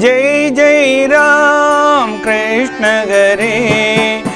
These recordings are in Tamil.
जय जय राम कृष्ण हरे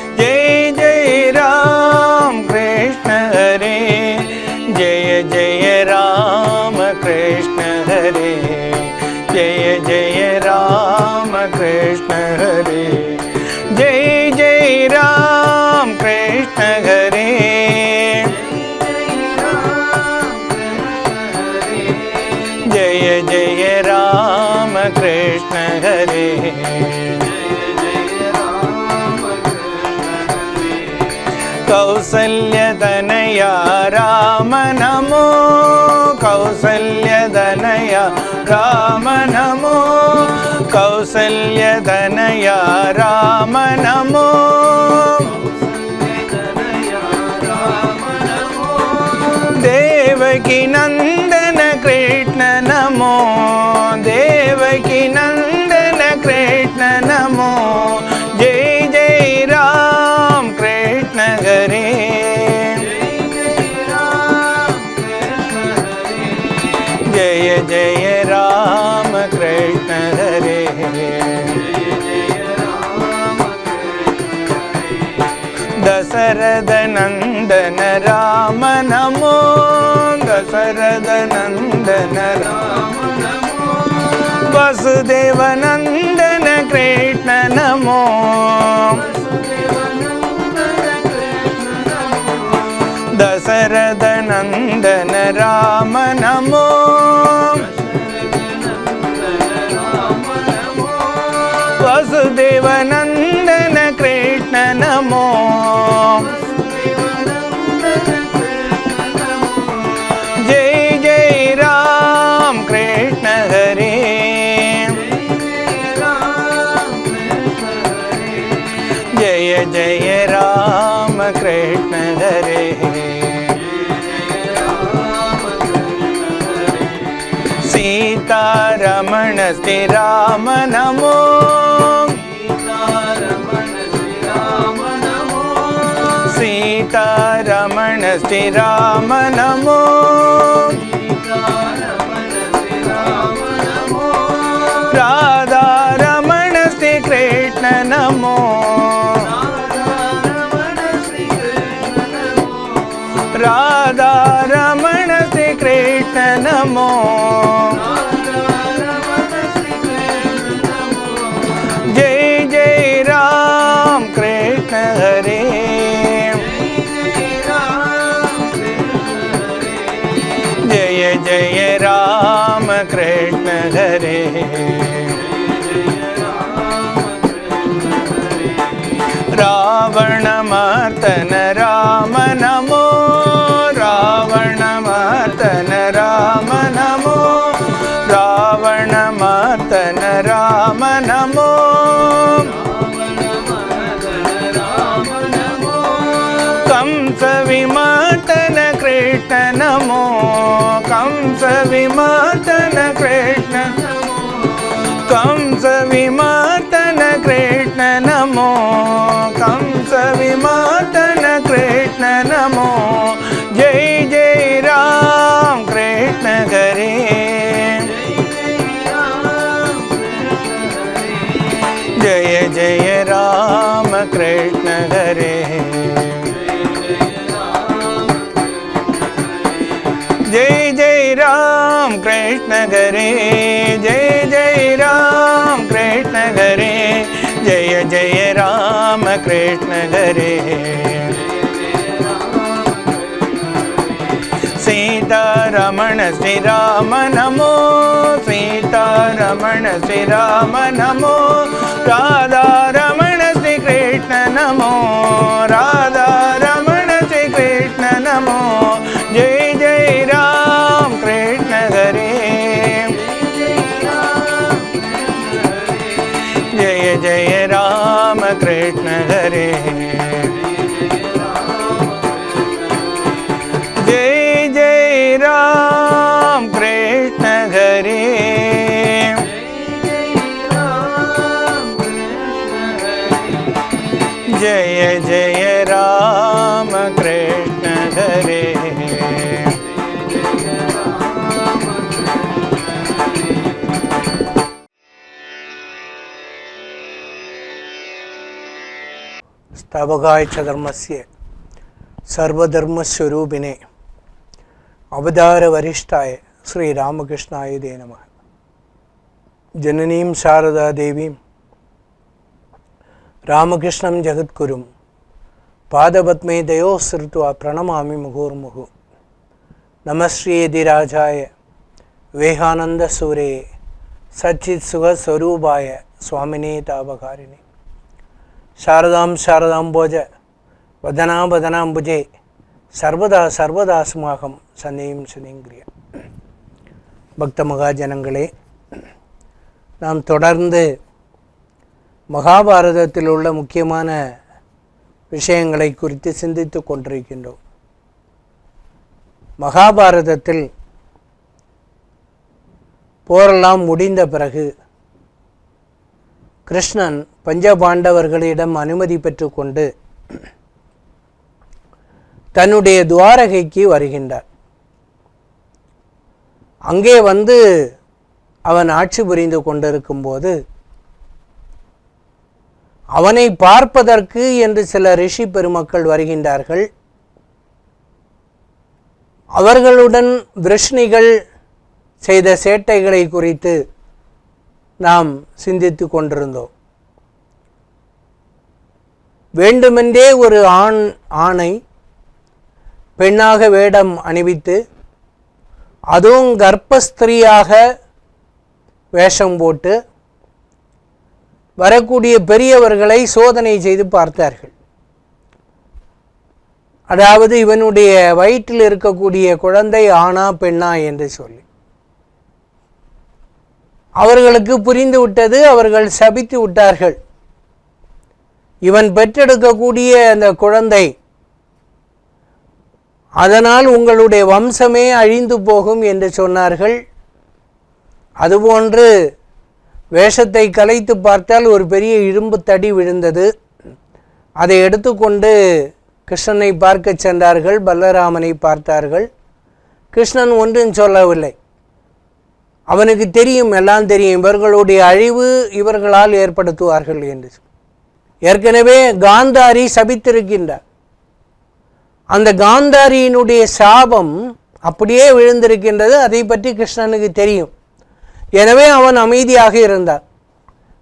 ಕೃಷ್ಣನಯ ರಾಮ ನಮೋ ಕೌಸಲ್ಯದನಯ ರಾಮ ನಮೋ ದೇವಕಿ ನಂದ वसुदेवनन्दन कृष्ण नमो दशरथनन्दन राम नमो स्म नमो। सीता रमणस्म नमो सीतारमणस्ति राम नमो। కంసవిమాటన కృష్ణ నమో కంసవిమాటన కృష్ణ కంసవిమాటన కృష్ణ నమో कृष्ण हरे सीतारमण श्रीराम नमो सीतारमण श्रीराम नमो राधारमण श्रीकृष्ण नमो അവകാഴ്ച ധർമ്മസ്യ സർവധർമ്മസ്വരൂപിനെ അവതാരവരിഷ്ഠായ ശ്രീരാമകൃഷ്ണായ ദേ നമ. ജനനീം ശാരദാദേവീം രാമകൃഷ്ണം ജഗദ്ഗുരും പാദപത്മേ ദയോ ശ്രുത്വ പ്രണമാമി മുഹുർമുഹു. നമശ്രീയതിരാജായ വേഹാനന്ദസൂരേ സച്ചിത് സുഖസ്വരൂപായ സ്വാമിനേ താപകാരിണേ. சாரதாம் சாரதாம் போஜ. வதனா வதனாம் புஜே. சர்வதா சர்வதாசமாகும் சந்தேகம் சுனேங்கிரிய பக்த மகாஜனங்களே நாம் தொடர்ந்து மகாபாரதத்தில் உள்ள முக்கியமான விஷயங்களை குறித்து சிந்தித்து கொண்டிருக்கின்றோம். மகாபாரதத்தில் போரெல்லாம் முடிந்த பிறகு கிருஷ்ணன் பஞ்சபாண்டவர்களிடம் அனுமதி பெற்றுக்கொண்டு தன்னுடைய துவாரகைக்கு வருகின்றார். அங்கே வந்து அவன் ஆட்சி புரிந்து கொண்டிருக்கும் போது அவனை பார்ப்பதற்கு என்று சில ரிஷி பெருமக்கள் வருகின்றார்கள். அவர்களுடன் விருஷ்ணிகள் செய்த சேட்டைகளை குறித்து நாம் சிந்தித்து கொண்டிருந்தோம். வேண்டுமென்றே ஒரு ஆண் ஆணை பெண்ணாக வேடம் அணிவித்து அதுவும் கர்ப்பஸ்திரியாக வேஷம் போட்டு வரக்கூடிய பெரியவர்களை சோதனை செய்து பார்த்தார்கள். அதாவது இவனுடைய வயிற்றில் இருக்கக்கூடிய குழந்தை ஆணா பெண்ணா என்று சொல்லி. அவர்களுக்கு புரிந்து விட்டது அவர்கள் சபித்து விட்டார்கள். இவன் பெற்றெடுக்கக்கூடிய அந்த குழந்தை அதனால் உங்களுடைய வம்சமே அழிந்து போகும் என்று சொன்னார்கள். அதுபோன்று வேஷத்தை கலைத்து பார்த்தால் ஒரு பெரிய இரும்பு தடி விழுந்தது. அதை எடுத்துக்கொண்டு கிருஷ்ணனை பார்க்க சென்றார்கள் பலராமனை பார்த்தார்கள். கிருஷ்ணன் ஒன்றும் சொல்லவில்லை. அவனுக்கு தெரியும் எல்லாம் தெரியும். இவர்களுடைய அழிவு இவர்களால் ஏற்படுத்துவார்கள் என்று ஏற்கனவே காந்தாரி சபித்திருக்கின்றார். அந்த காந்தாரியினுடைய சாபம் அப்படியே விழுந்திருக்கின்றது அதை பற்றி கிருஷ்ணனுக்கு தெரியும். எனவே அவன் அமைதியாக இருந்தார்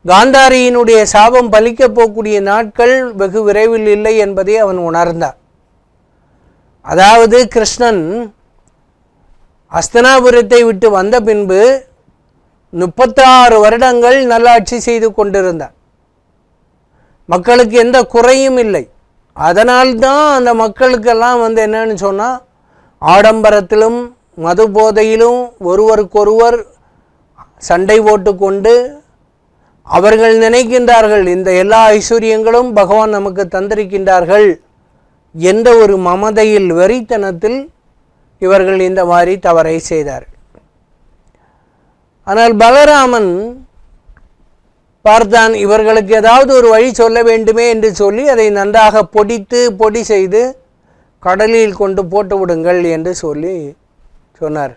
காந்தாரியினுடைய சாபம் பலிக்கப் போகக்கூடிய நாட்கள் வெகு விரைவில் இல்லை என்பதை அவன் உணர்ந்தார் அதாவது கிருஷ்ணன் அஸ்தனாபுரத்தை விட்டு வந்த பின்பு முப்பத்தாறு வருடங்கள் நல்லாட்சி செய்து கொண்டிருந்தான். மக்களுக்கு எந்த குறையும் இல்லை. அதனால்தான் அந்த மக்களுக்கெல்லாம் வந்து என்னன்னு சொன்னால் ஆடம்பரத்திலும் மது போதையிலும் ஒருவருக்கொருவர் சண்டை போட்டுக்கொண்டு அவர்கள் நினைக்கின்றார்கள் இந்த எல்லா ஐஸ்வர்யங்களும் பகவான் நமக்கு தந்திருக்கின்றார்கள். என்ற ஒரு மமதையில் வெறித்தனத்தில் இவர்கள் இந்த மாதிரி தவறை செய்தார்கள். ஆனால் பலராமன் பார்த்தான் இவர்களுக்கு ஏதாவது ஒரு வழி சொல்ல வேண்டுமே என்று சொல்லி அதை நன்றாக பொடித்து பொடி செய்து கடலில் கொண்டு போட்டு விடுங்கள் என்று சொல்லி சொன்னார்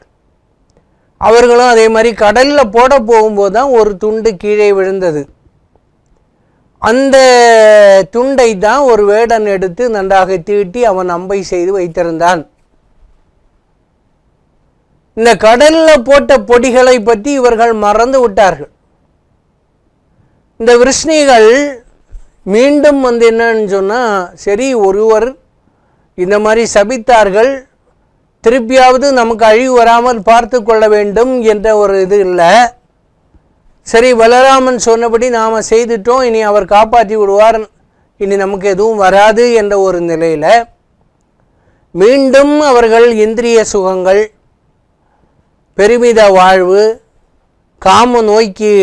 அவர்களும் அதே மாதிரி கடலில் போட போகும்போது தான் ஒரு துண்டு கீழே விழுந்தது. அந்த துண்டை தான் ஒரு வேடன் எடுத்து நன்றாக தீட்டி அவன் அம்பை செய்து வைத்திருந்தான். இந்த கடலில் போட்ட பொடிகளை பற்றி இவர்கள் மறந்து விட்டார்கள். இந்த விருஷ்ணிகள் மீண்டும் வந்து என்னன்னு சொன்னால் சரி ஒருவர் இந்த மாதிரி சபித்தார்கள் திருப்பியாவது நமக்கு அழிவு வராமல் பார்த்து கொள்ள வேண்டும் என்ற ஒரு இது இல்லை. சரி பலராமன் சொன்னபடி நாம் செய்துட்டோம் இனி அவர் காப்பாற்றி விடுவார் இனி நமக்கு எதுவும் வராது என்ற ஒரு நிலையில் மீண்டும் அவர்கள் இந்திரிய சுகங்கள் பெருமித வாழ்வு காம நோய்க்கு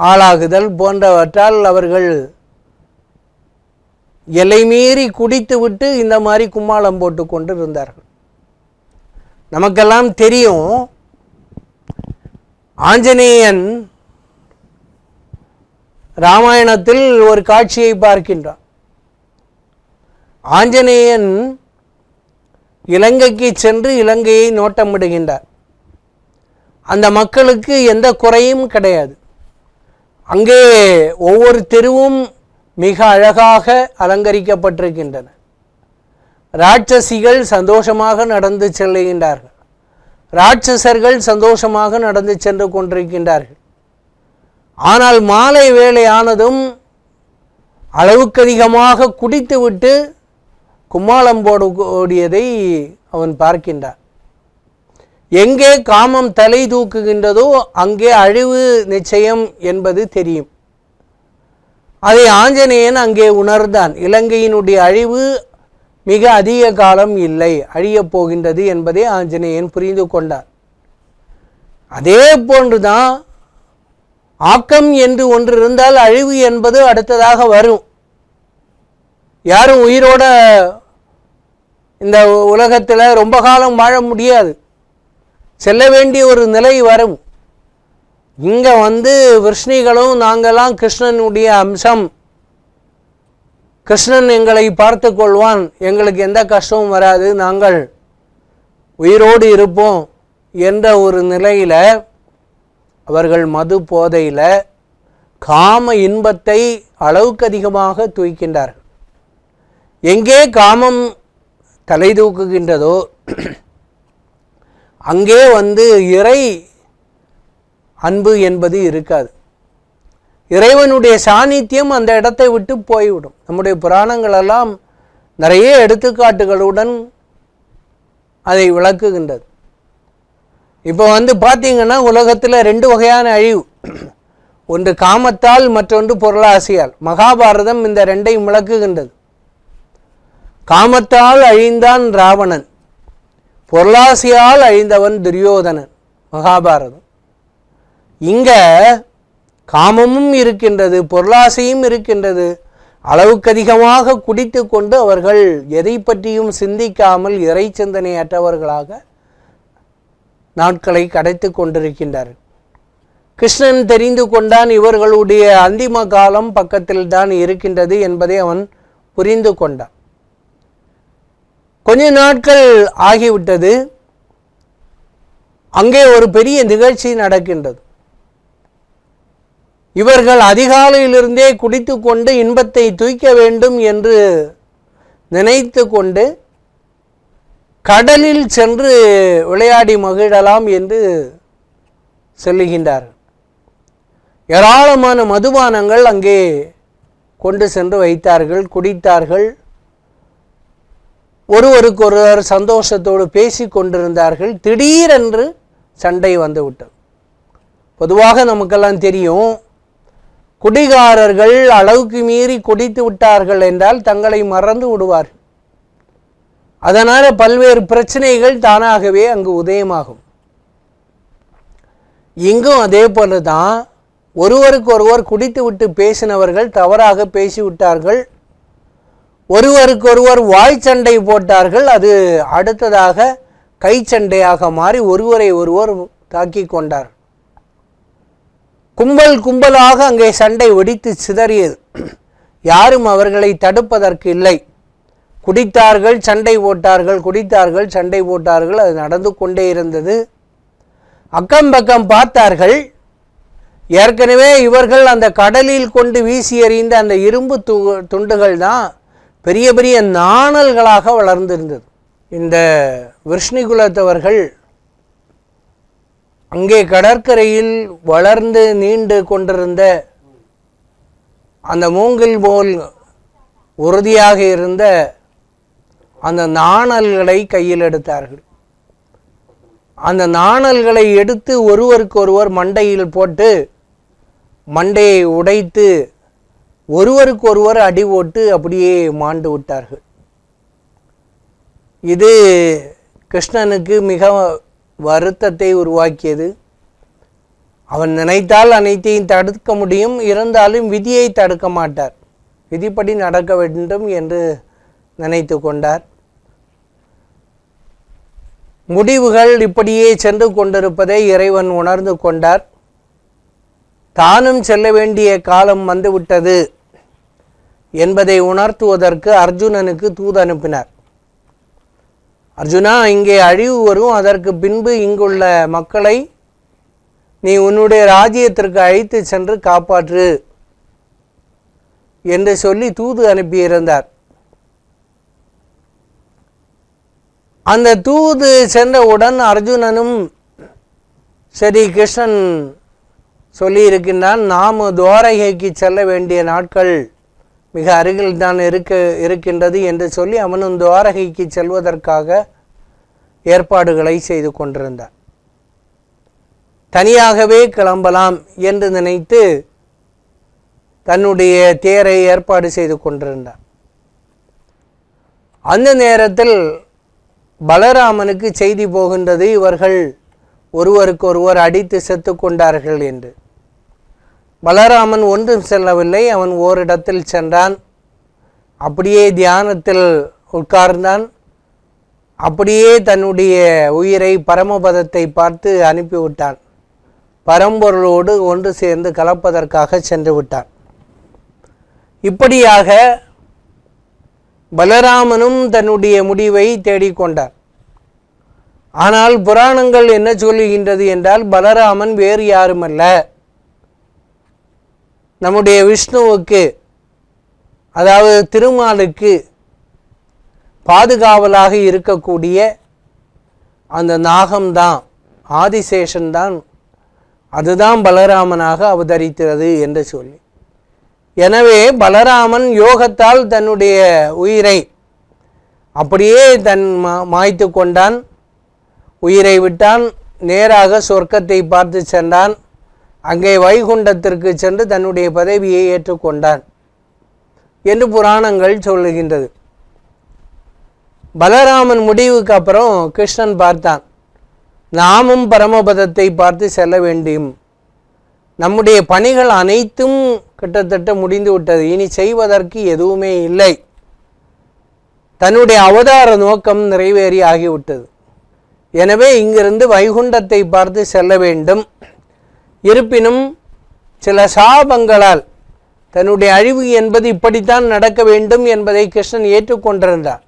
ஆளாகுதல் போன்றவற்றால் அவர்கள் எல்லை மீறி குடித்துவிட்டு இந்த மாதிரி கும்மாளம் போட்டு கொண்டு இருந்தார்கள் நமக்கெல்லாம் தெரியும் ஆஞ்சநேயன் ராமாயணத்தில் ஒரு காட்சியை பார்க்கின்றான். ஆஞ்சநேயன் இலங்கைக்கு சென்று இலங்கையை நோட்டமிடுகின்றார். அந்த மக்களுக்கு எந்த குறையும் கிடையாது. அங்கே ஒவ்வொரு தெருவும் மிக அழகாக அலங்கரிக்கப்பட்டிருக்கின்றன. ராட்சசிகள் சந்தோஷமாக நடந்து செல்லுகின்றார்கள். ராட்சசர்கள் சந்தோஷமாக நடந்து சென்று கொண்டிருக்கின்றார்கள். ஆனால் மாலை வேளையானதும் அளவுக்கு அதிகமாக குடித்துவிட்டு கும்மாளம் போடக்கூடியதை அவன் பார்க்கின்றான். எங்கே காமம் தலை தூக்குகின்றதோ அங்கே அழிவு நிச்சயம் என்பது தெரியும். அதை ஆஞ்சநேயன் அங்கே உணர்ந்தான். இலங்கையினுடைய அழிவு மிக அதிக காலம் இல்லை. அழியப் போகின்றது என்பதை ஆஞ்சநேயன் புரிந்து கொண்டார். அதே போன்றுதான் ஆக்கம் என்று ஒன்று இருந்தால் அழிவு என்பது அடுத்ததாக வரும். யாரும் உயிரோட இந்த உலகத்தில் ரொம்ப காலம் வாழ முடியாது. செல்ல வேண்டிய ஒரு நிலை வரும். இங்கே வந்து விஷ்ணிகளும் நாங்கள்லாம் கிருஷ்ணனுடைய அம்சம். கிருஷ்ணன் எங்களை பார்த்து கொள்வான். எங்களுக்கு எந்த கஷ்டமும் வராது. நாங்கள் உயிரோடு இருப்போம் என்ற ஒரு நிலையில் அவர்கள் மது போதையில் காம இன்பத்தை அளவுக்கு அதிகமாக தூய்க்கின்றார்கள். எங்கே காமம் தலை தூக்குகின்றதோ அங்கே வந்து இறை அன்பு என்பது இருக்காது. இறைவனுடைய சாநித்தியம் அந்த இடத்தை விட்டு போய்விடும். நம்முடைய புராணங்களெல்லாம் நிறைய எடுத்துக்காட்டுகளுடன் அதை விளக்குகின்றது. இப்போ வந்து பார்த்தீங்கன்னா உலகத்தில் ரெண்டு வகையான அழிவு. ஒன்று காமத்தால் மற்றொன்று பொருளாசையால். மகாபாரதம் இந்த ரெண்டையும் விளக்குகின்றது. காமத்தால் அழிந்தான் ராவணன். பொருளாசியால் அழிந்தவன் துரியோதனன் மகாபாரதம். இங்க காமமும் இருக்கின்றது பொருளாசையும் இருக்கின்றது. அளவுக்கு அதிகமாக குடித்து கொண்டு அவர்கள் எதை பற்றியும் சிந்திக்காமல் இறை சிந்தனையற்றவர்களாக நாட்களை கடைத்து கொண்டிருக்கின்றார்கள். கிருஷ்ணன் தெரிந்து கொண்டான் இவர்களுடைய அந்திம காலம் பக்கத்தில் தான் இருக்கின்றது என்பதை அவன் புரிந்து கொண்டான். கொஞ்ச நாட்கள் ஆகிவிட்டது. அங்கே ஒரு பெரிய நிகழ்ச்சி நடக்கின்றது. இவர்கள் அதிகாலையிலிருந்தே குடித்து கொண்டு இன்பத்தை தூய்க்க வேண்டும் என்று நினைத்து கொண்டு கடலில் சென்று விளையாடி மகிழலாம் என்று செல்லுகின்றார்கள். ஏராளமான மதுபானங்கள் அங்கே கொண்டு சென்று வைத்தார்கள் குடித்தார்கள். ஒருவருக்கொருவர் சந்தோஷத்தோடு பேசி கொண்டிருந்தார்கள். திடீரென்று சண்டை வந்து விட்டது பொதுவாக நமக்கெல்லாம் தெரியும் குடிகாரர்கள் அளவுக்கு மீறி குடித்து விட்டார்கள் என்றால் தங்களை மறந்து விடுவார்கள். அதனால் பல்வேறு பிரச்சனைகள் தானாகவே அங்கு உதயமாகும். இங்கும் அதே போல தான் ஒருவருக்கொருவர் குடித்துவிட்டு குடித்து விட்டு பேசினவர்கள் தவறாக பேசிவிட்டார்கள். ஒருவருக்கொருவர் வாய் சண்டை போட்டார்கள் அது அடுத்ததாக கை சண்டையாக மாறி ஒருவரை ஒருவர் தாக்கி கொண்டார். கும்பல் கும்பலாக அங்கே சண்டை வெடித்து சிதறியது. யாரும் அவர்களை தடுப்பதற்கு இல்லை. குடித்தார்கள் சண்டை போட்டார்கள் குடித்தார்கள் சண்டை போட்டார்கள் அது நடந்து கொண்டே இருந்தது. அக்கம் பக்கம் பார்த்தார்கள் ஏற்கனவே இவர்கள் அந்த கடலில் கொண்டு வீசி எறிந்த அந்த இரும்பு து துண்டுகள் தான் பெரிய பெரிய நாணல்களாக வளர்ந்திருந்தது. இந்த விஷ்ணுகுலத்தவர்கள் அங்கே கடற்கரையில் வளர்ந்து நீண்டு கொண்டிருந்த அந்த மூங்கில் போல் உறுதியாக இருந்த அந்த நாணல்களை கையில் எடுத்தார்கள். அந்த நாணல்களை எடுத்து ஒருவருக்கொருவர் மண்டையில் போட்டு மண்டையை உடைத்து ஒருவருக்கொருவர் அடி ஓட்டு அப்படியே மாண்டு விட்டார்கள். இது கிருஷ்ணனுக்கு மிக வருத்தத்தை உருவாக்கியது. அவன் நினைத்தால் அனைத்தையும் தடுக்க முடியும் இருந்தாலும் விதியை தடுக்க மாட்டார். விதிப்படி நடக்க வேண்டும் என்று நினைத்து கொண்டார். முடிவுகள் இப்படியே சென்று கொண்டிருப்பதை இறைவன் உணர்ந்து கொண்டார். தானும் செல்ல வேண்டிய காலம் வந்துவிட்டது. என்பதை உணர்த்துவதற்கு அர்ஜுனனுக்கு தூது அனுப்பினார். அர்ஜுனா இங்கே அழிவு வரும் அதற்கு பின்பு இங்குள்ள மக்களை நீ உன்னுடைய ராஜ்யத்திற்கு அழைத்து சென்று காப்பாற்று என்று சொல்லி தூது அனுப்பியிருந்தார். அந்த தூது சென்றவுடன் அர்ஜுனனும் சரி கிருஷ்ணன் சொல்லியிருக்கின்றான் நாம் துவாரகைக்கு செல்ல வேண்டிய நாட்கள் மிக அருகில் தான் இருக்க இருக்கின்றது என்று சொல்லி அவனும் துவாரகைக்கு செல்வதற்காக ஏற்பாடுகளை செய்து கொண்டிருந்தார் தனியாகவே கிளம்பலாம் என்று நினைத்து தன்னுடைய தேரை ஏற்பாடு செய்து கொண்டிருந்தார் அந்த நேரத்தில் பலராமனுக்கு செய்தி போகின்றது இவர்கள் ஒருவருக்கொருவர் அடித்து செத்து கொண்டார்கள் என்று. பலராமன் ஒன்றும் செல்லவில்லை. அவன் ஓரிடத்தில் சென்றான். அப்படியே தியானத்தில் உட்கார்ந்தான். அப்படியே தன்னுடைய உயிரை பரமபதத்தை பார்த்து அனுப்பிவிட்டான். பரம்பொருளோடு ஒன்று சேர்ந்து கலப்பதற்காக சென்று விட்டான் இப்படியாக பலராமனும் தன்னுடைய முடிவை தேடிக்கொண்டார் ஆனால் புராணங்கள் என்ன சொல்லுகின்றது என்றால் பலராமன் வேறு யாருமல்ல. நம்முடைய விஷ்ணுவுக்கு அதாவது திருமாலுக்கு பாதுகாவலாக இருக்கக்கூடிய அந்த நாகம்தான் ஆதிசேஷன் தான் அதுதான் பலராமனாக அவதரிக்கிறது என்று சொல்லி. எனவே பலராமன் யோகத்தால் தன்னுடைய உயிரை அப்படியே தன் மா மாய்த்து கொண்டான். உயிரை விட்டான் நேராக சொர்க்கத்தை பார்த்து சென்றான். அங்கே வைகுண்டத்திற்கு சென்று தன்னுடைய பதவியை ஏற்றுக்கொண்டான் என்று புராணங்கள் சொல்லுகின்றது. பலராமன் முடிவுக்கு அப்புறம் கிருஷ்ணன் பார்த்தான். நாமும் பரமபதத்தை பார்த்து செல்ல வேண்டும். நம்முடைய பணிகள் அனைத்தும் கிட்டத்தட்ட முடிந்து விட்டது. இனி செய்வதற்கு எதுவுமே இல்லை. தன்னுடைய அவதார நோக்கம் நிறைவேறி ஆகிவிட்டது. எனவே இங்கிருந்து வைகுண்டத்தை பார்த்து செல்ல வேண்டும். இருப்பினும் சில சாபங்களால் தன்னுடைய அழிவு என்பது இப்படித்தான் நடக்க வேண்டும் என்பதை கிருஷ்ணன் ஏற்றுக்கொண்டிருந்தார்.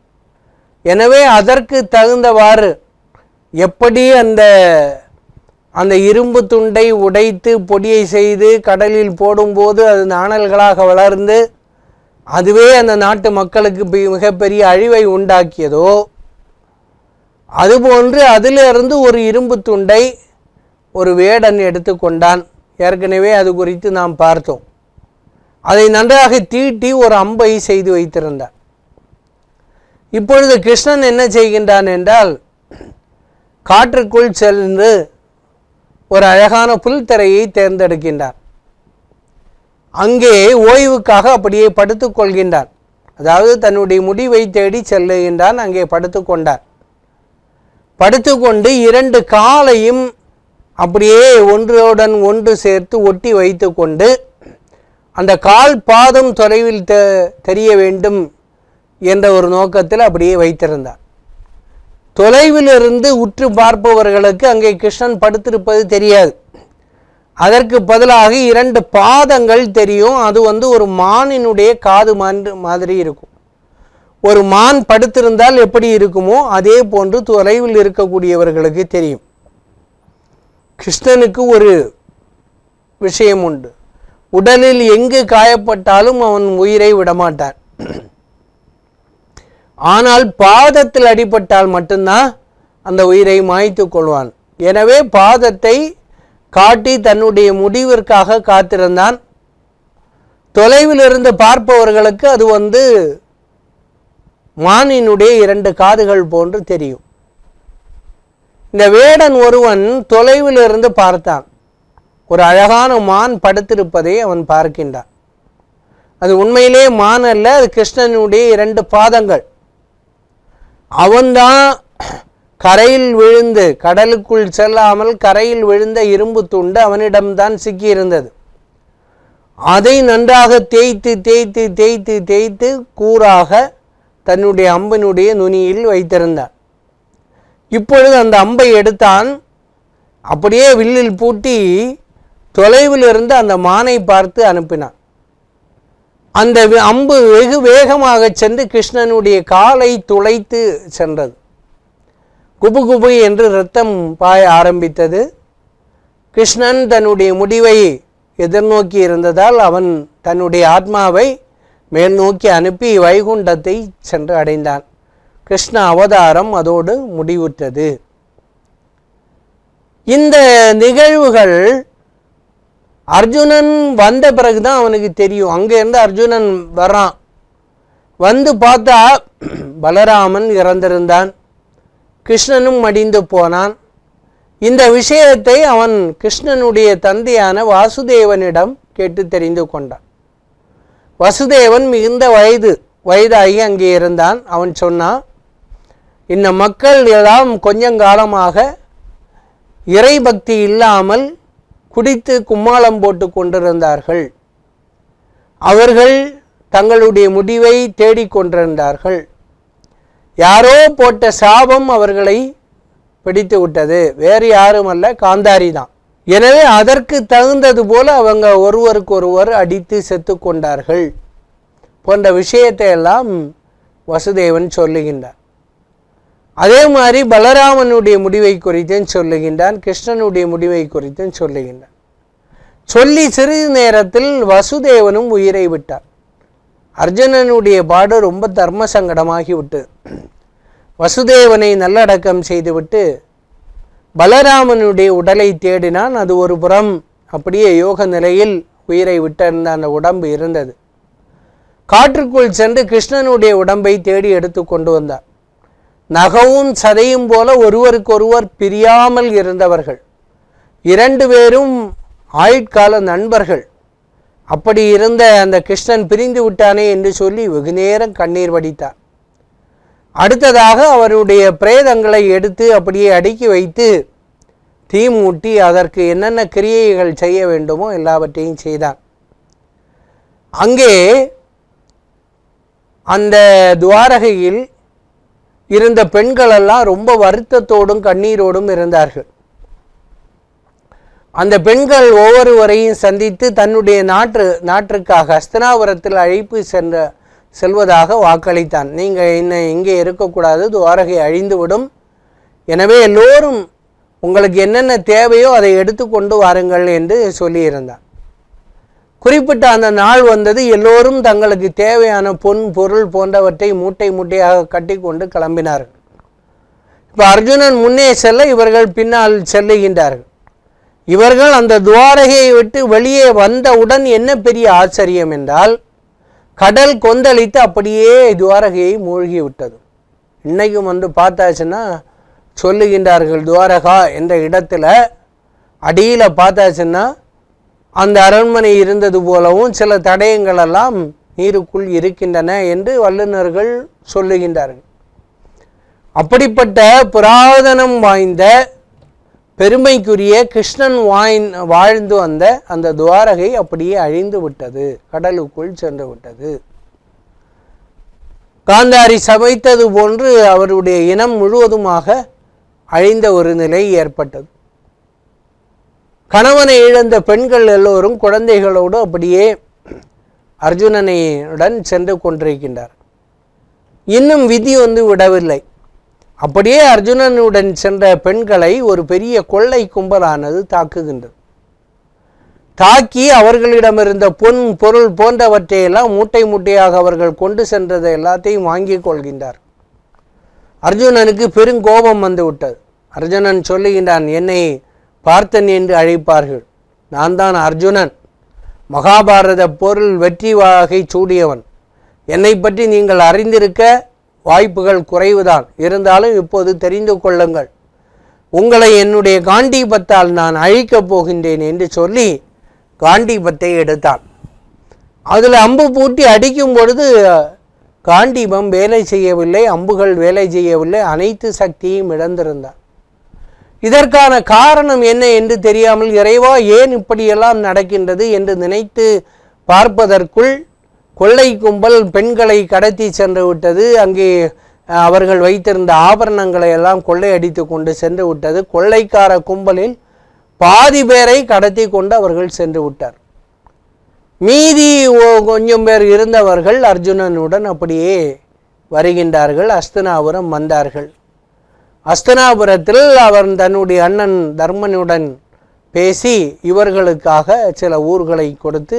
எனவே அதற்கு தகுந்தவாறு எப்படி அந்த அந்த இரும்பு துண்டை உடைத்து பொடியை செய்து கடலில் போடும்போது அது நாணல்களாக வளர்ந்து அதுவே அந்த நாட்டு மக்களுக்கு மிகப்பெரிய அழிவை உண்டாக்கியதோ அதுபோன்று அதிலிருந்து ஒரு இரும்பு துண்டை ஒரு வேடன் எடுத்துக்கொண்டான். ஏற்கனவே அது குறித்து நாம் பார்த்தோம். அதை நன்றாக தீட்டி ஒரு அம்பை செய்து வைத்திருந்தார். இப்பொழுது கிருஷ்ணன் என்ன செய்கின்றான் என்றால் காற்றுக்குள் சென்று ஒரு அழகான புல்தரையை தேர்ந்தெடுக்கின்றார். அங்கே ஓய்வுக்காக அப்படியே படுத்துக்கொள்கின்றான் அதாவது தன்னுடைய முடிவை தேடி செல்லுகின்றான் அங்கே படுத்துக்கொண்டார் படுத்துக்கொண்டு இரண்டு காலையும் அப்படியே ஒன்றுடன் ஒன்று சேர்த்து ஒட்டி வைத்துக்கொண்டு அந்த கால் பாதம் தொலைவில் தெ தெரிய வேண்டும் என்ற ஒரு நோக்கத்தில் அப்படியே வைத்திருந்தார். தொலைவிலிருந்து உற்று பார்ப்பவர்களுக்கு அங்கே கிருஷ்ணன் படுத்திருப்பது தெரியாது. அதற்கு பதிலாக இரண்டு பாதங்கள் தெரியும். அது வந்து ஒரு மானினுடைய காது மாண்டு மாதிரி இருக்கும். ஒரு மான் படுத்திருந்தால் எப்படி இருக்குமோ அதே போன்று தொலைவில் இருக்கக்கூடியவர்களுக்கு தெரியும். கிருஷ்ணனுக்கு ஒரு விஷயம் உண்டு. உடலில் எங்கு காயப்பட்டாலும் அவன் உயிரை விடமாட்டான். ஆனால் பாதத்தில் அடிபட்டால் மட்டும்தான் அந்த உயிரை மாய்த்து கொள்வான். எனவே பாதத்தை காட்டி தன்னுடைய முடிவிற்காக காத்திருந்தான். தொலைவில் இருந்து பார்ப்பவர்களுக்கு அது வந்து மானினுடைய இரண்டு காதுகள் போன்று தெரியும். இந்த வேடன் ஒருவன் தொலைவிலிருந்து பார்த்தான். ஒரு அழகான மான் படுத்திருப்பதை அவன் பார்க்கின்றான். அது உண்மையிலே மான் அல்ல அது கிருஷ்ணனுடைய இரண்டு பாதங்கள். அவன்தான் கரையில் விழுந்து கடலுக்குள் செல்லாமல் கரையில் விழுந்த இரும்பு துண்டு அவனிடம்தான் சிக்கியிருந்தது. அதை நன்றாக தேய்த்து தேய்த்து தேய்த்து தேய்த்து கூறாக தன்னுடைய அம்பினுடைய நுனியில் வைத்திருந்தான். இப்பொழுது அந்த அம்பை எடுத்தான் அப்படியே வில்லில் பூட்டி தொலைவில் இருந்து அந்த மானை பார்த்து அனுப்பினான். அந்த அம்பு வெகு வேகமாக சென்று கிருஷ்ணனுடைய காலை துளைத்து சென்றது. குபு குபு என்று இரத்தம் பாய ஆரம்பித்தது. கிருஷ்ணன் தன்னுடைய முடிவை எதிர்நோக்கி இருந்ததால் அவன் தன்னுடைய ஆத்மாவை மேல் நோக்கி அனுப்பி வைகுண்டத்தை சென்று அடைந்தான். கிருஷ்ண அவதாரம் அதோடு முடிவுற்றது. இந்த நிகழ்வுகள் அர்ஜுனன் வந்த பிறகுதான் அவனுக்கு தெரியும். அங்கேருந்து அர்ஜுனன் வர்றான். வந்து பார்த்தா பலராமன் இறந்திருந்தான். கிருஷ்ணனும் மடிந்து போனான். இந்த விஷயத்தை அவன் கிருஷ்ணனுடைய தந்தையான வாசுதேவனிடம் கேட்டு தெரிந்து கொண்டான். வசுதேவன் மிகுந்த வயது வயதாகி அங்கே இருந்தான். அவன் சொன்னான் இந்த மக்கள் எல்லாம் கொஞ்சங்காலமாக காலமாக இறைபக்தி இல்லாமல் குடித்து கும்மாளம் போட்டு கொண்டிருந்தார்கள். அவர்கள் தங்களுடைய முடிவை தேடிக்கொண்டிருந்தார்கள் யாரோ போட்ட சாபம் அவர்களை பிடித்து விட்டது. வேறு யாரும் அல்ல காந்தாரி தான். எனவே அதற்கு தகுந்தது போல அவங்க ஒருவருக்கொருவர் அடித்து செத்து கொண்டார்கள். போன்ற விஷயத்தை எல்லாம் வசுதேவன் சொல்லுகின்றார். அதே மாதிரி பலராமனுடைய முடிவை குறித்தும் சொல்லுகின்றான் கிருஷ்ணனுடைய முடிவை குறித்தும் சொல்லுகின்றான். சொல்லி சிறிது நேரத்தில் வசுதேவனும் உயிரை விட்டார். அர்ஜுனனுடைய பாடு ரொம்ப தர்ம சங்கடமாகி விட்டு வசுதேவனை நல்லடக்கம் செய்துவிட்டு பலராமனுடைய உடலை தேடினான். அது ஒரு புறம் அப்படியே யோக நிலையில் உயிரை விட்டிருந்த அந்த உடம்பு இருந்தது. காற்றுக்குள் சென்று கிருஷ்ணனுடைய உடம்பை தேடி எடுத்து கொண்டு வந்தார். நகவும் சதையும் போல ஒருவருக்கொருவர் பிரியாமல் இருந்தவர்கள். இரண்டு பேரும் ஆயுட்கால நண்பர்கள். அப்படி இருந்த அந்த கிருஷ்ணன் பிரிந்து விட்டானே என்று சொல்லி வெகு நேரம் கண்ணீர் வடித்தார் அடுத்ததாக அவருடைய பிரேதங்களை எடுத்து அப்படியே அடுக்கி வைத்து தீ மூட்டி அதற்கு என்னென்ன கிரியைகள் செய்ய வேண்டுமோ எல்லாவற்றையும் செய்தான். அங்கே அந்த துவாரகையில் இருந்த பெண்களெல்லாம் ரொம்ப வருத்தத்தோடும் கண்ணீரோடும் இருந்தார்கள். அந்த பெண்கள் ஒவ்வொருவரையும் சந்தித்து தன்னுடைய நாட்டு நாட்டிற்காக ஹஸ்தனாபுரத்தில் அழைப்பு சென்ற செல்வதாக வாக்களித்தான். நீங்கள் இன்னும் இங்கே இருக்கக்கூடாது துவாரகை அழிந்துவிடும். எனவே எல்லோரும் உங்களுக்கு என்னென்ன தேவையோ அதை எடுத்துக்கொண்டு வாருங்கள் என்று சொல்லியிருந்தான். குறிப்பிட்ட அந்த நாள் வந்தது எல்லோரும் தங்களுக்கு தேவையான பொன் பொருள் போன்றவற்றை மூட்டை மூட்டையாக கட்டி கொண்டு கிளம்பினார்கள். இப்போ அர்ஜுனன் முன்னே செல்ல இவர்கள் பின்னால் செல்லுகின்றார்கள். இவர்கள் அந்த துவாரகையை விட்டு வெளியே வந்தவுடன் என்ன பெரிய ஆச்சரியம் என்றால் கடல் கொந்தளித்து அப்படியே துவாரகையை மூழ்கி விட்டது இன்றைக்கும் வந்து பார்த்தாச்சுன்னா சொல்லுகின்றார்கள் துவாரகா என்ற இடத்துல அடியில் பார்த்தாச்சுன்னா அந்த அரண்மனை இருந்தது போலவும் சில தடயங்களெல்லாம் நீருக்குள் இருக்கின்றன என்று வல்லுநர்கள் சொல்லுகின்றார்கள். அப்படிப்பட்ட புராதனம் வாய்ந்த பெருமைக்குரிய கிருஷ்ணன் வாய்ந் வாழ்ந்து வந்த அந்த துவாரகை அப்படியே அழிந்து விட்டது கடலுக்குள் சென்று விட்டது. காந்தாரி சமைத்தது போன்று அவருடைய இனம் முழுவதுமாக அழிந்த ஒரு நிலை ஏற்பட்டது. கணவனை இழந்த பெண்கள் எல்லோரும் குழந்தைகளோடு அப்படியே அர்ஜுனனையுடன் சென்று கொண்டிருக்கின்றார். இன்னும் விதி வந்து விடவில்லை. அப்படியே அர்ஜுனனுடன் சென்ற பெண்களை ஒரு பெரிய கொள்ளை கும்பலானது தாக்குகின்றது. தாக்கி அவர்களிடமிருந்த பொன் பொருள் போன்றவற்றையெல்லாம் மூட்டை மூட்டையாக அவர்கள் கொண்டு சென்றதை எல்லாத்தையும் வாங்கி கொள்கின்றார். அர்ஜுனனுக்கு பெருங்கோபம் வந்து விட்டது. அர்ஜுனன் சொல்லுகின்றான் என்னை பார்த்தன் என்று அழைப்பார்கள். நான் தான் அர்ஜுனன். மகாபாரத பொருள் வெற்றி வகை சூடியவன். என்னை பற்றி நீங்கள் அறிந்திருக்க வாய்ப்புகள் குறைவுதான். இருந்தாலும் இப்போது தெரிந்து கொள்ளுங்கள். உங்களை என்னுடைய காண்டீபத்தால் நான் அழிக்கப் போகின்றேன் என்று சொல்லி காண்டீபத்தை எடுத்தான். அதில் அம்பு பூட்டி அடிக்கும் பொழுது காண்டீபம் வேலை செய்யவில்லை அம்புகள் வேலை செய்யவில்லை அனைத்து சக்தியும் இழந்திருந்தான். இதற்கான காரணம் என்ன என்று தெரியாமல் இறைவா ஏன் இப்படியெல்லாம் நடக்கின்றது என்று நினைத்து பார்ப்பதற்குள் கொள்ளை கும்பல் பெண்களை கடத்தி சென்று விட்டது. அங்கே அவர்கள் வைத்திருந்த ஆபரணங்களை எல்லாம் கொள்ளையடித்து கொண்டு சென்று விட்டது. கொள்ளைக்கார கும்பலில் பாதி பேரை கடத்தி கொண்டு அவர்கள் சென்று விட்டார். மீதி கொஞ்சம் பேர் இருந்தவர்கள் அர்ஜுனனுடன் அப்படியே வருகின்றார்கள். அஸ்தனாபுரம் வந்தார்கள். அஸ்தனாபுரத்தில் அவன் தன்னுடைய அண்ணன் தர்மனுடன் பேசி இவர்களுக்காக சில ஊர்களை கொடுத்து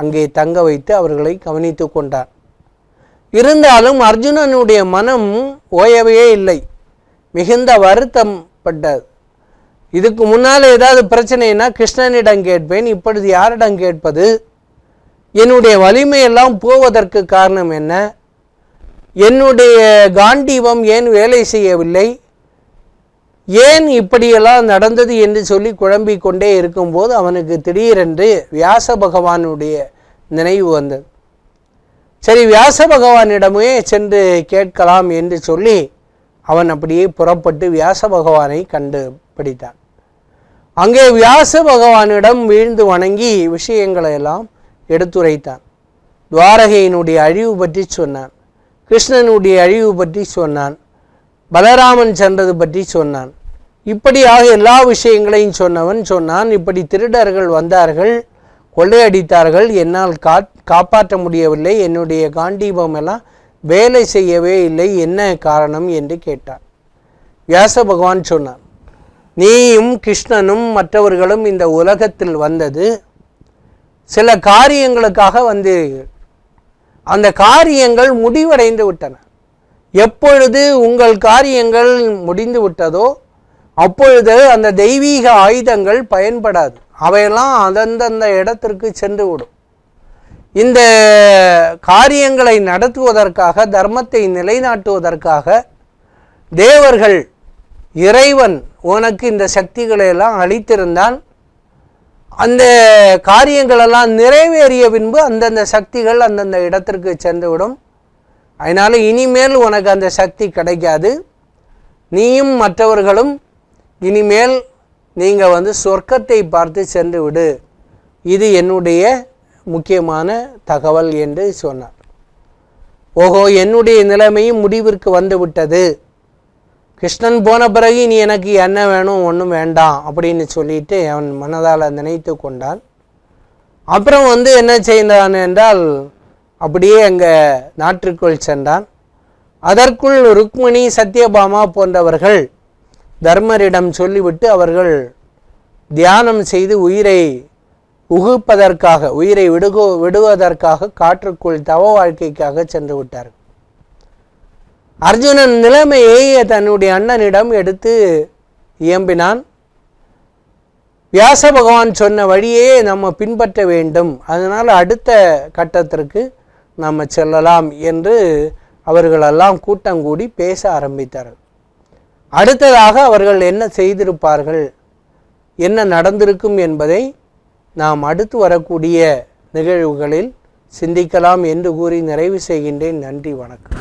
அங்கே தங்க வைத்து அவர்களை கவனித்து கொண்டார். இருந்தாலும் அர்ஜுனனுடைய மனம் ஓயவே இல்லை. மிகுந்த வருத்தம் பட்டது. இதுக்கு முன்னால் ஏதாவது பிரச்சனைனா கிருஷ்ணனிடம் கேட்பேன் இப்பொழுது யாரிடம் கேட்பது? என்னுடைய வலிமையெல்லாம் போவதற்கு காரணம் என்ன? என்னுடைய காண்டீவம் ஏன் வேலை செய்யவில்லை? ஏன் இப்படியெல்லாம் நடந்தது என்று சொல்லி குழம்பிக் கொண்டே இருக்கும்போது அவனுக்கு திடீரென்று வியாச பகவானுடைய நினைவு வந்தது. சரி வியாச பகவானிடமே சென்று கேட்கலாம் என்று சொல்லி அவன் அப்படியே புறப்பட்டு வியாச பகவானை கண்டு பிடித்தான். அங்கே வியாச பகவானிடம் வீழ்ந்து வணங்கி விஷயங்களை எல்லாம் எடுத்துரைத்தான். துவாரகையினுடைய அழிவு பற்றி சொன்னான் கிருஷ்ணனுடைய அழிவு பற்றி சொன்னான் பலராமன் சென்றது பற்றி சொன்னான். இப்படியாக எல்லா விஷயங்களையும் சொன்னவன் சொன்னான். இப்படி திருடர்கள் வந்தார்கள் கொள்ளையடித்தார்கள். என்னால் கா காப்பாற்ற முடியவில்லை. என்னுடைய காண்டீபம் எல்லாம் வேலை செய்யவே இல்லை. என்ன காரணம் என்று கேட்டார் வியாச பகவான் சொன்னான் நீயும் கிருஷ்ணனும் மற்றவர்களும் இந்த உலகத்தில் வந்தது. சில காரியங்களுக்காக வந்தீர்கள். அந்த காரியங்கள் முடிவடைந்து விட்டன. எப்பொழுது உங்கள் காரியங்கள் முடிந்து விட்டதோ அப்பொழுது அந்த தெய்வீக ஆயுதங்கள் பயன்படாது. அவையெல்லாம் அந்தந்த இடத்திற்கு சென்று விடும் இந்த காரியங்களை நடத்துவதற்காக தர்மத்தை நிலைநாட்டுவதற்காக தேவர்கள் இறைவன் உனக்கு இந்த சக்திகளை எல்லாம் அளித்திருந்தான் அந்த காரியங்களெல்லாம் நிறைவேறிய பின்பு அந்தந்த சக்திகள் அந்தந்த இடத்திற்கு சென்றுவிடும். அதனால் இனிமேல் உனக்கு அந்த சக்தி கிடைக்காது. நீயும் மற்றவர்களும் இனிமேல் நீங்கள் வந்து சொர்க்கத்தை பார்த்து சென்று விடு. இது என்னுடைய முக்கியமான தகவல் என்று சொன்னார். ஓஹோ என்னுடைய நிலைமையும் முடிவிற்கு வந்துவிட்டது கிருஷ்ணன் போன பிறகு நீ எனக்கு என்ன வேணும் ஒன்றும் வேண்டாம் அப்படின்னு சொல்லிட்டு அவன் மனதால் நினைத்து கொண்டான். அப்புறம் வந்து என்ன செய்தான் என்றால் அப்படியே அங்கே நாட்டிற்குள் சென்றான். அதற்குள் ருக்மிணி சத்யபாமா போன்றவர்கள் தர்மரிடம் சொல்லிவிட்டு அவர்கள் தியானம் செய்து உயிரை உகுப்பதற்காக உயிரை விடுகோ விடுவதற்காக காற்றுக்குள் தவ வாழ்க்கைக்காக சென்று விட்டார்கள். அர்ஜுனன் நிலைமையை தன்னுடைய அண்ணனிடம் எடுத்து இயம்பினான். வியாச பகவான் சொன்ன வழியே நம்ம பின்பற்ற வேண்டும். அதனால் அடுத்த கட்டத்திற்கு நம்ம செல்லலாம் என்று அவர்களெல்லாம் கூட்டங்கூடி பேச ஆரம்பித்தார்கள். அடுத்ததாக அவர்கள் என்ன செய்திருப்பார்கள்? என்ன நடந்திருக்கும் என்பதை நாம் அடுத்து வரக்கூடிய நிகழ்வுகளில் சிந்திக்கலாம் என்று கூறி நிறைவு செய்கின்றேன். நன்றி வணக்கம்.